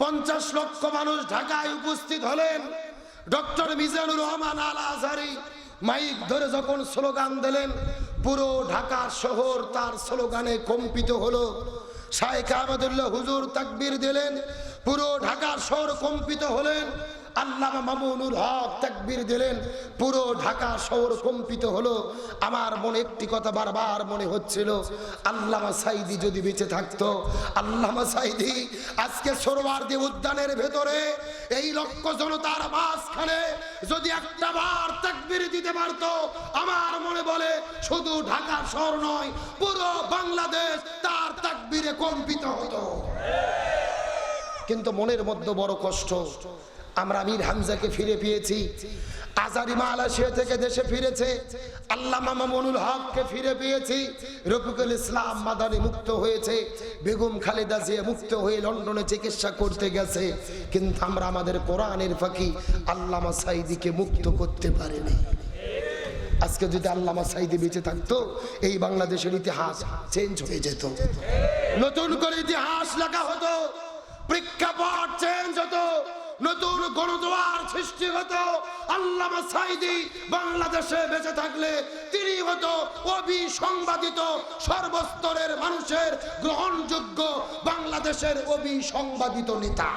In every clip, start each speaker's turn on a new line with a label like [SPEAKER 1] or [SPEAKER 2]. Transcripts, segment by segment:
[SPEAKER 1] পঞ্চাশ লক্ষ মানুষ ঢাকায় উপস্থিত হলেন। ডক্টর মিজানুর রহমান আল আজহারি মাইক ধরে যখন স্লোগান দিলেন, পুরো ঢাকা শহর তার স্লোগানে কম্পিত হলো। শায়েখ আহমদুল্লাহ হুজুর তাকবির দিলেন, পুরো ঢাকা শহর কম্পিত হলেন। মামুনুল হক পুরো শহর কম্পিত হলো। আমার মনে একটি কথা বারবার মনে হচ্ছিল, আল্লামা যদি বেঁচে থাকতো, আল্লামা আজকে উদ্যানের ভেতরে এই লক্ষ জনতার মাঝখানে যদি একটা বার তাকবীর দিতে পারতো, আমার মনে বলে শুধু ঢাকা শহর নয়, পুরো বাংলাদেশ তার তাকবীরে কম্পিত হতো। কিন্তু মনের মধ্যে বড় কষ্ট আমরা আমির হামজাকে ফিরে পেয়েছি। আজারি মালয়েশিয়া থেকে দেশে ফিরেছে। আল্লাহ মামুনুল হককে ফিরে পেয়েছি। রফিকুল ইসলাম মাদানি মুক্ত হয়েছে। বেগম খালেদা জিয়া মুক্ত হয়ে লন্ডনে চিকিৎসা করতে গেছে। কিন্তু আমরা আমাদের কোরআনের ফাঁকি আল্লামা সাইদিকে মুক্ত করতে পারিনি। আজকে যদি আল্লামা সাইদি বেঁচে থাকতো, এই বাংলাদেশের ইতিহাস চেঞ্জ হয়ে যেত। নতুন করে ইতিহাস লেখা হতো। প্রেক্ষাপট চেঞ্জ হতো। নতুন গণদোয়ার সৃষ্টি হতো। আল্লামা সাইদি বাংলাদেশে বেঁচে থাকলে তিনি হতো অবিসংবাদিত সর্বস্তরের মানুষের গ্রহণযোগ্য বাংলাদেশের অবিসংবাদিত নেতা।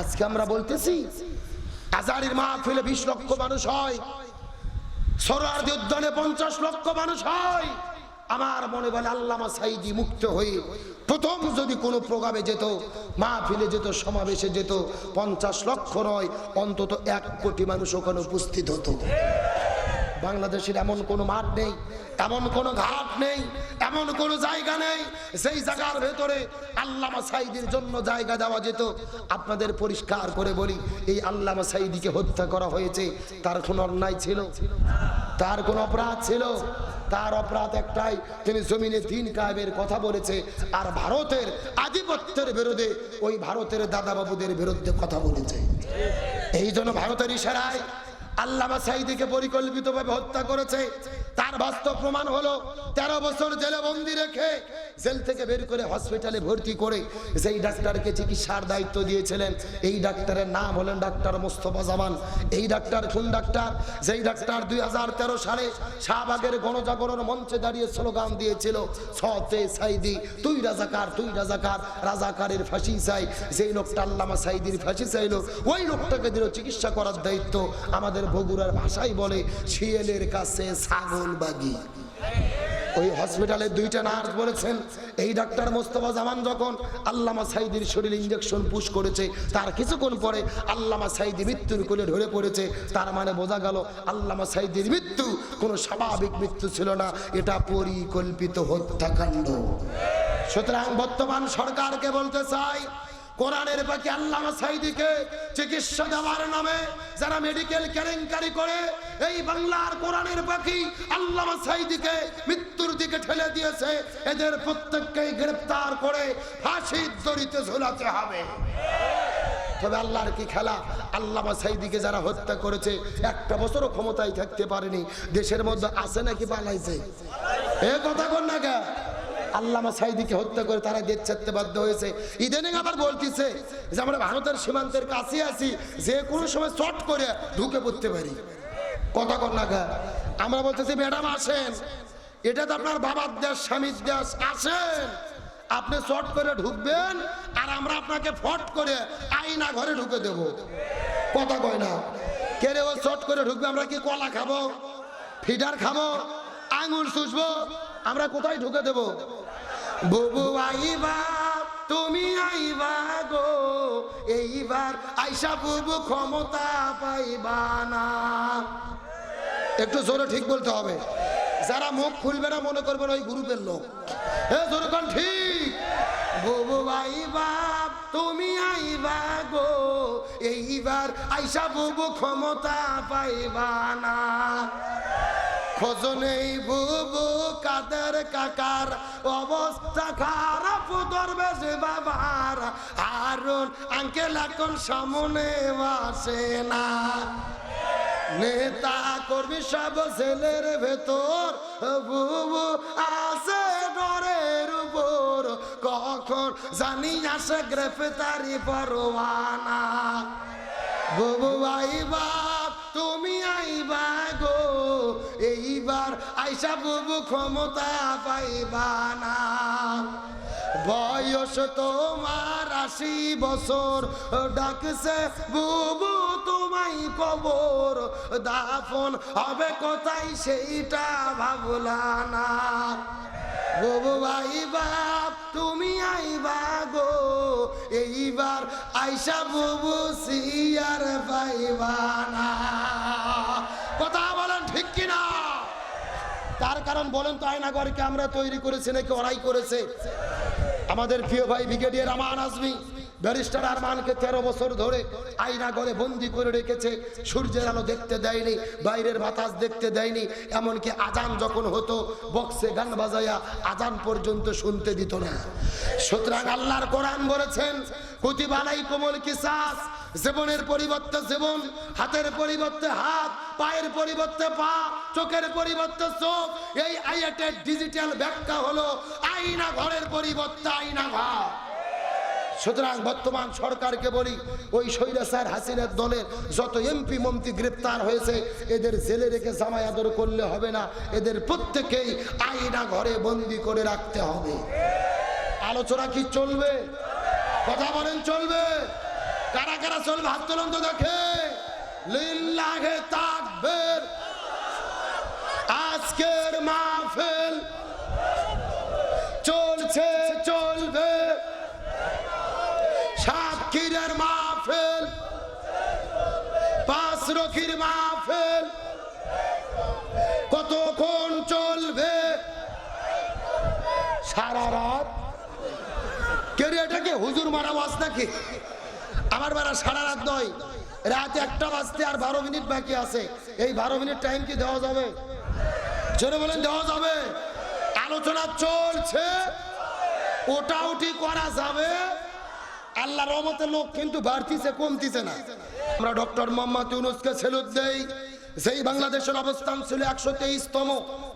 [SPEAKER 1] আজকে আমরা বলতেছি, আজারির মাহফিলে বিশ লক্ষ মানুষ হয় সরারদি উদ্যানে পঞ্চাশ লক্ষ মানুষ হয়। আমার মনে বলে আল্লামা সাইদি মুক্ত হয়ে প্রথম যদি কোনো প্রোগ্রামে যেত মা ফিলে যেত, সমাবেশে যেত, পঞ্চাশ লক্ষ নয়, অন্তত এক কোটি মানুষ ওখানে উপস্থিত হতো। বাংলাদেশের এমন কোনো মাঠ নেই এমন কোনো ঘাট নেই এমন কোনো জায়গা নেই সেই জায়গার ভেতরে আল্লামা সাইদির জন্য জায়গা দেওয়া যেত। আপনাদের পরিষ্কার করে বলি, এই আল্লামা সাইদিকে হত্যা করা হয়েছে, তার কোনো অন্যায় ছিল? তার কোনো অপরাধ ছিল? তার অপরাধ একটাই, তিনি জমিনে দিন কায়েবের কথা বলেছে, আর ভারতের আধিপত্যের বিরুদ্ধে ওই ভারতের দাদাবাবুদের বিরুদ্ধে কথা বলেছে। এই জন্য ভারতের ইশারায় আল্লামা সাইদিকে পরিকল্পিতভাবে হত্যা করেছে। তার বাস্তব প্রমাণ হলো, তেরো বছর জেলে বন্দি রেখে জেল থেকে বের করে হসপিটালে ভর্তি করে সেই ডাক্তারকে চিকিৎসার দায়িত্ব দিয়েছিলেন, এই ডাক্তারের নাম হলেন ডাক্তার মোস্তফা জামান। এই ডাক্তার কোন ডাক্তার? যেই ডাক্তার দুই হাজার তেরো সালে শাহবাগের গণজাগরণ মঞ্চে দাঁড়িয়ে স্লোগান দিয়েছিল, সতে সাইদি, তুই রাজাকার তুই রাজাকার, রাজাকারের ফাঁসি চাই। যেই লোকটা আল্লামা সাইদির ফাঁসি চাইলো, ওই লোকটাকে দিল চিকিৎসা করার দায়িত্ব। আমাদের বগুড়ার ভাষায় বলে শিয়েলের কাছে ছাগল বাগি। ওই হসপিটালে দুইটা নার্স বলেছেন, এই ডাক্তার মোস্তফা জামান যখন আল্লামা সাইদির শরীরে ইঞ্জেকশন পুশ করেছে, তার কিছুক্ষণ পরে আল্লামা সাইদি মৃত্যুর কোলে ধরে পড়েছে। তার মানে বোঝা গেল, আল্লামা সাইদির মৃত্যু কোনো স্বাভাবিক মৃত্যু ছিল না, এটা পরিকল্পিত হত্যাকাণ্ড। সুতরাং বর্তমান সরকারকে বলতে চাই কোরআনের পাখি আল্লাহ সাইদিকে চিকিৎসা দেওয়ার নামে যারা মেডিকেল কেলেঙ্কারি করে, এই বাংলার কোরআনের পাখি আল্লামা সাইদিকে মৃত্যুর দিকে ঠেলে দিয়েছে। এদের প্রত্যেককেই গ্রেফতার করে ফাঁসির দড়িতে ঝোলাতে হবে। তবে আল্লাহর কি খেলা? আল্লামা সাইদিকে যারা হত্যা করেছে, একটা বছরও ক্ষমতায় থাকতে পারেনি। দেশের মধ্যে আছে নাকি পালাইছে? এ কথা কর না আল্লামা সাইদিকে হত্যা করে তারা দেশ ছাড়তে বাধ্য হয়েছে। ইদানিং আবার বলতেছে যে আমরা ভারতের সীমান্তের কাছে আছি, যে কোনো সময় চট করে ঢুকে পড়তে পারি। কথা কর না কে আমরা বলতেছি, ম্যাডাম, আসেন। এটা তো আপনার বাবার দেশ, স্বামীর দেশ, আসেন। আপনি চট করে ঢুকবেন আর আমরা আপনাকে ফট করে আইনা ঘরে ঢুকে দেব। কথা কয় না। কে রে ও চট করে ঢুকবে, আমরা কি কলা খাব? ফিডার খাব? আঙুল চুষবো? আমরা কোথায় ঢুকে দেব? বুবু আইবা, তুমি আইবা গো, এইবার আইসা বুবু ক্ষমতা পাইবা না। একটু জোরে ঠিক বলতে হবে। যারা মুখ খুলবে না মনে করবেন ওই গ্রুপের লোক। এ জোরে কোন ঠিক। বুবু আইবা, তুমি আইবা গো, এইবার আইসা বুবু ক্ষমতা পাইবা না। খোঁজনেই বুবু কাকার অবস্থা খারাপ ধরবে যে বাবার আঙ্কেল এখন সামনে আসে না। নেতা কর্মী সব ছেলের ভেতর, বুবু আছে ডরের উপর। কখন জানি আসে গ্রেফতারি পরোয়ানা। বুবু আইবা, তুমি আইবা। আইসা বুবু ক্ষমতা পাইবা না। বয়স তোমার আশি বছর, ডাকছে বুবু তোমায় কবর। দাফন হবে কোথায় সেইটা ভাবলা না। বুবু আইবা তুমি আইবা গো। এইবার আইসা বুবু সিয়ার পাইবা না। তার কারণ বলেন তো, আয়নাগরকে আমরা তৈরি করেছি নাকি ওরাই করেছে? আমাদের প্রিয় ভাই ব্রিগেডিয়ার আমান আজমি, ব্যারিস্টার আরমানকে তেরো বছর ধরে আয়না ঘরে বন্দি করে রেখেছে। সূর্যের আলো দেখতে দেয়নি, বাইরের বাতাস দেখতে দেয়নি, এমনকি আজান যখন হতো, বক্সে গান বাজাইয়া আজান পর্যন্ত শুনতে দিত না। সুতরাং আল্লাহর কোরআন বলেছেন কুতিবালাই কোমল কিসাস। জীবনের পরিবর্তে জীবন, হাতের পরিবর্তে হাত, পায়ের পরিবর্তে পা, চোখের পরিবর্তে চোখ। এই আইএটের ডিজিটাল ব্যাখ্যা হলো আইনা ঘরের পরিবর্তে আইনা ঘর। সুতরাং বর্তমান সরকারকে বলি, ওই স্বৈরাচার হাসিনার দলের যত এমপি, মন্ত্রী গ্রেপ্তার হয়েছে, এদের জেলে রেখে জামাই আদর করলে হবে না। এদের প্রত্যেকেই আইনা ঘরে বন্দি করে রাখতে হবে। আলোচনা কি চলবে? কথা বলেন, চলবে। কারা কারা চলবে, হাত তুলন তো দেখে। আজকের মাহফিল চলছে, চলবে। সাতক্ষীরের মাহফিল, পাঁচ রকির মাহফিল। কতক্ষণ চলবে? সারা রাত এটাকে হুজুর মারা বাস নাকি? আমার বেড়া সারা রাত নয়, রাত একটা বাজতে আর বারো মিনিট বাকি আছে। এই বারো মিনিট টাইম কি দেওয়া যাবে? জোরে বলেন, দেওয়া যাবে? আলোচনা চলছে। ওটা উঠি করা যাবে। আল্লাহ রহমতের লোক কিন্তু বাড়তিছে, কমতিছে না। আমরা ডক্টর মোহাম্মদ ইউনুসকে সেলুট দেই। সেই বাংলাদেশের অবস্থান ছিল একশো তেইশতম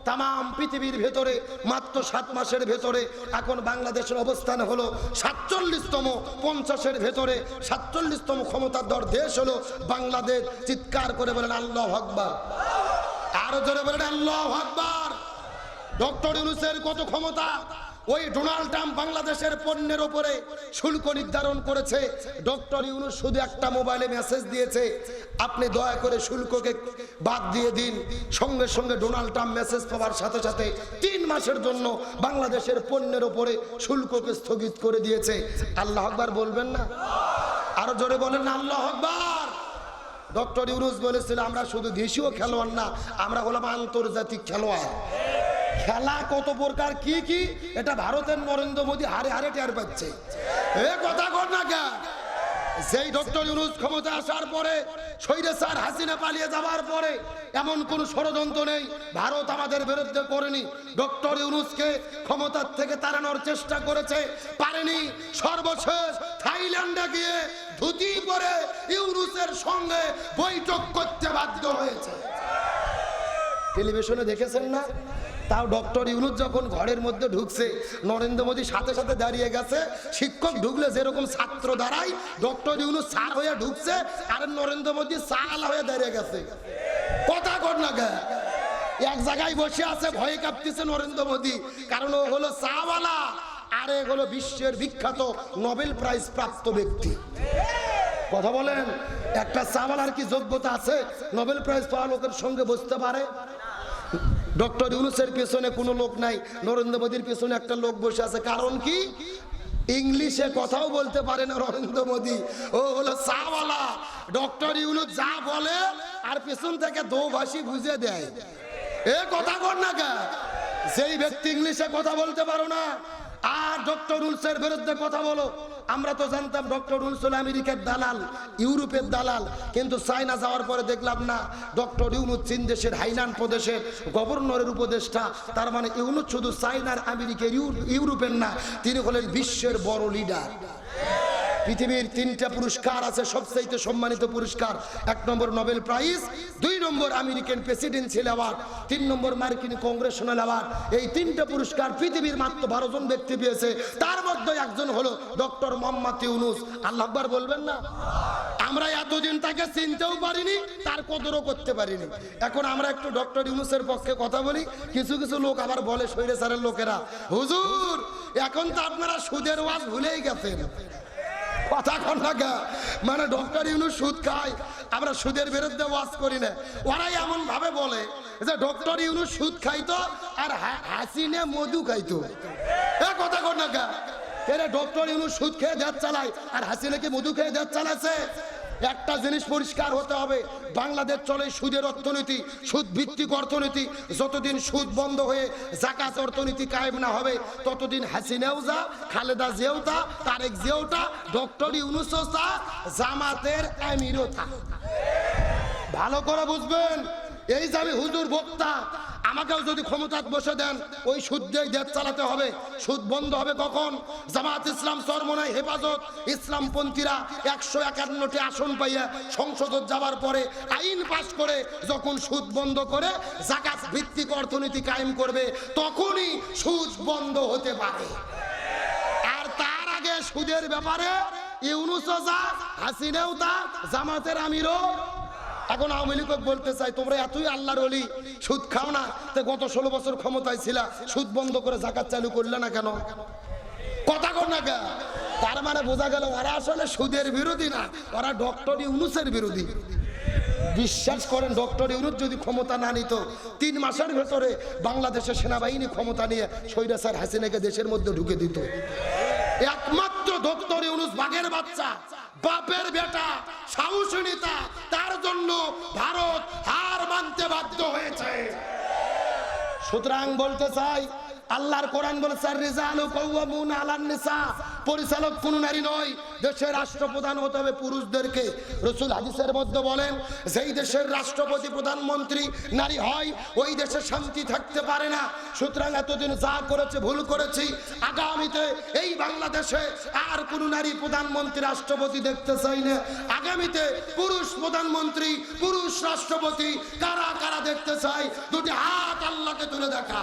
[SPEAKER 1] তাম পৃথিবীর ভেতরে, মাত্র সাত মাসের ভেতরে, এখন বাংলাদেশের অবস্থান হলো সাতচল্লিশতম, পঞ্চাশের ভেতরে, সাতচল্লিশতম ক্ষমতার দর দেশ হলো বাংলাদেশ। চিৎকার করে বলেন, আল্লাহ আকবার। আরও জোরে বলেন, আল্লাহ আকবার। ডক্টর ইউনুসের কত ক্ষমতা? ওই ডোনাল্ড ট্রাম্প বাংলাদেশের পণ্যের উপরে শুল্ক নির্ধারণ করেছে। ডক্টর ইউনুস শুধু একটা মোবাইলে মেসেজ দিয়েছে, আপনি দয়া করে শুল্ককে বাদ দিয়ে দিন। সঙ্গে সঙ্গে ডোনাল্ড ট্রাম্প মেসেজ পাওয়ার সাথে সাথে তিন মাসের জন্য বাংলাদেশের পণ্যের উপরে শুল্ককে স্থগিত করে দিয়েছে। আল্লাহ আকবার বলবেন না? আরও জোরে বলেন না, আল্লাহ আকবার। ডক্টর ইউনুস বলেছিল, আমরা শুধু দেশীয় খেলোয়াড় না, আমরা হলাম আন্তর্জাতিক খেলোয়াড়। খেলা কত প্রকার, কি কি? এটা ভারতের নরেন্দ্র মোদী হারে হারে টের পাচ্ছে। এ কথা কর না কে যেই ডক্টর ইউনুস ক্ষমতা আসার পরে, স্বৈরাচার হাসিনা পালিয়ে যাওয়ার পরে, এমন কোন ষড়যন্ত্র নেই, ভারত আমাদের বিরুদ্ধে করেনি। ডক্টর ইউনুসকে ক্ষমতার থেকে তাড়ানোর চেষ্টা করেছে, পারেনি। সর্বশেষ থাইল্যান্ডে গিয়ে ধুতি পরে ইউনুসের সঙ্গে বৈঠক করতে বাধ্য হয়েছে। টেলিভিশনে দেখেছেন না? তাও ডক্টর ইউনুস যখন ঘরের মধ্যে ঢুকছে, নরেন্দ্র মোদী সাথে সাথে দাঁড়িয়ে গেছে, শিক্ষক ঢুকলে যেরকম ছাত্র দাঁড়ায়, ডক্টর ইউনুস স্যার হয়ে ঢুকছে, আর নরেন্দ্র মোদী সাল হয়ে দাঁড়িয়ে গেছে। কথা কর না এক জায়গায় বসে আছে, ভয়ে কাঁপতেছে নরেন্দ্র মোদী, কারণ ও হলো চাওয়ালা আর হলো বিশ্বের বিখ্যাত নোবেল প্রাইজ প্রাপ্ত ব্যক্তি। কথা বলেন, একটা চাওয়ালার কি যোগ্যতা আছে? নোবেল প্রাইজ পাওয়া লোকের সঙ্গে বসতে পারে? ডক্টর ইউনুসের পেছনে কোনো লোক নাই, নরেন্দ্র মোদীর পেছনে একটা লোক বসে আছে। কারণ কি? ইংলিশে কথাও বলতে পারে না নরেন্দ্র মোদী। ও হলো চাওয়ালা ডক্টর ইউনুস যা বলে, আর পেছন থেকে দোভাষী বুঝে দেয়। এ কথা কর না কে সেই ব্যক্তি ইংলিশে কথা বলতে পারো না, আর ডক্টর উলসের বিরুদ্ধে কথা বলো। আমরা তো জানতাম ডক্টর উলসুল আমেরিকার দালাল, ইউরোপের দালাল, কিন্তু চায়না যাওয়ার পরে দেখলাম না, ডক্টর ইউনুদ চীন দেশের হাইনান প্রদেশের গভর্নরের উপদেষ্টা, তার মানে ইউনুদ শুধু চায়নার, আমেরিকার, ইউ- ইউরোপের না, তিনি হলেন বিশ্বের বড় লিডার পৃথিবীর তিনটা পুরস্কার আছে সবচেয়ে সম্মানিত পুরস্কার। এক নম্বর নোবেল প্রাইজ, দুই নম্বর আমেরিকান প্রেসিডেন্সিয়াল অ্যাওয়ার্ড, তিন নম্বর মার্কিন কংগ্রেশনাল অ্যাওয়ার্ড। এই তিনটা পুরস্কার পৃথিবীর মাত্র বারো জন ব্যক্তি পেয়েছে। তার মধ্যে একজন হলো ডক্টর মোহাম্মদ ইউনুস। আল্লাহ আকবার বলবেন না? আমরা এতদিন তাকে চিনতেও পারিনি, তার কদরও করতে পারিনি। এখন আমরা একটু ডক্টর ইউনুসের পক্ষে কথা বলি, কিছু কিছু লোক আবার বলে স্বৈরাচারের লোকেরা, হুজুর, এখন তো আপনারা সুদের ওয়াজ ভুলেই গেছেন। কথা কন না মানে ডক্টর ইউনুস সুদ খায়, আমরা সুদের বিরুদ্ধে ওয়াজ করি না। ওরাই এমন ভাবে বলে যে ডক্টর ইউনুস সুদ খাইতো আর হাসিনে মধু খাইতো। এ কথা কন না। এরা ডক্টর ইউনুস সুদ খেয়ে দেশ চালায় আর হাসিনাকে মধু খেয়ে দেশ চালাচ্ছে একটা জিনিস পরিষ্কার হতে হবে। বাংলাদেশ চলে সুদের অর্থনীতি, সুদ ভিত্তিক অর্থনীতি। যতদিন সুদ বন্ধ হয়ে জাকাত অর্থনীতি কায়েম না হবে, ততদিন হাসিনাও যা খালেদা যেও তা তারেক যেও তা ডক্টর ইউনুসও তা জামাতের ভালো করে বুঝবেন? এই যে আমি হুজুর বক্তা, আমাকেও যদি ক্ষমতাত বসে দেন, ওই সুদ দিয়ে দেশ চালাতে হবে। সুদ বন্ধ হবে কখন? জামাত ইসলাম সরমনাই হেফাজত, ইসলামপন্থীরা একশো একান্নটি আসন পাইয়া সংসদ যাওয়ার পরে আইন পাশ করে যখন সুদ বন্ধ করে জাকাত ভিত্তিক অর্থনীতি কায়েম করবে, তখনই সুদ বন্ধ হতে পারে। আর তার আগে সুদের ব্যাপারে ইউনুসও যা, হাসিনেও তা, জামাতের আমিরও এখন আওয়ামী লীগ বলতে চাই তোমরা এতই আল্লাহর অলি সুদ খাও না। তো গত ষোলো বছর ক্ষমতায় ছিলা, সুদ বন্ধ করে জাকাত চালু করলে না কেন? কথা কর না কেন তার মানে বোঝা গেল ওরা আসলে সুদের বিরোধী না, ওরা ডক্টর ইউনুসের বিরোধী। বিশ্বাস করেন, ডক্টর ইউনুস যদি ক্ষমতা না নিত, তিন মাসের ভেতরে বাংলাদেশের সেনাবাহিনী ক্ষমতা নিয়ে সৈরাসার হাসিনাকে দেশের মধ্যে ঢুকে দিত। একমাত্র ডক্টর ইউনুস বাঘের বাচ্চা। বাপের বেটা সাহসী নেতা তার জন্য ভারত হার মানতে বাধ্য হয়েছে। সুতরাং বলতে চাই আল্লাহর কোরআন নিসা। পরিচালক কোন নারী নয়, দেশের রাষ্ট্রপ্রধান হতে হবে পুরুষদেরকে। রসুল হাদিসের মধ্যে বলেন, যেই দেশের রাষ্ট্রপতি, প্রধানমন্ত্রী নারী হয়, ওই দেশে শান্তি থাকতে পারে না। সুতরাং এতদিন যা করেছে, ভুল করেছি, আগামীতে এই বাংলাদেশে আর কোন নারী প্রধানমন্ত্রী, রাষ্ট্রপতি দেখতে চাই না। আগামীতে পুরুষ প্রধানমন্ত্রী, পুরুষ রাষ্ট্রপতি কারা কারা দেখতে চাই দুটি হাত আল্লাহকে তুলে দেখা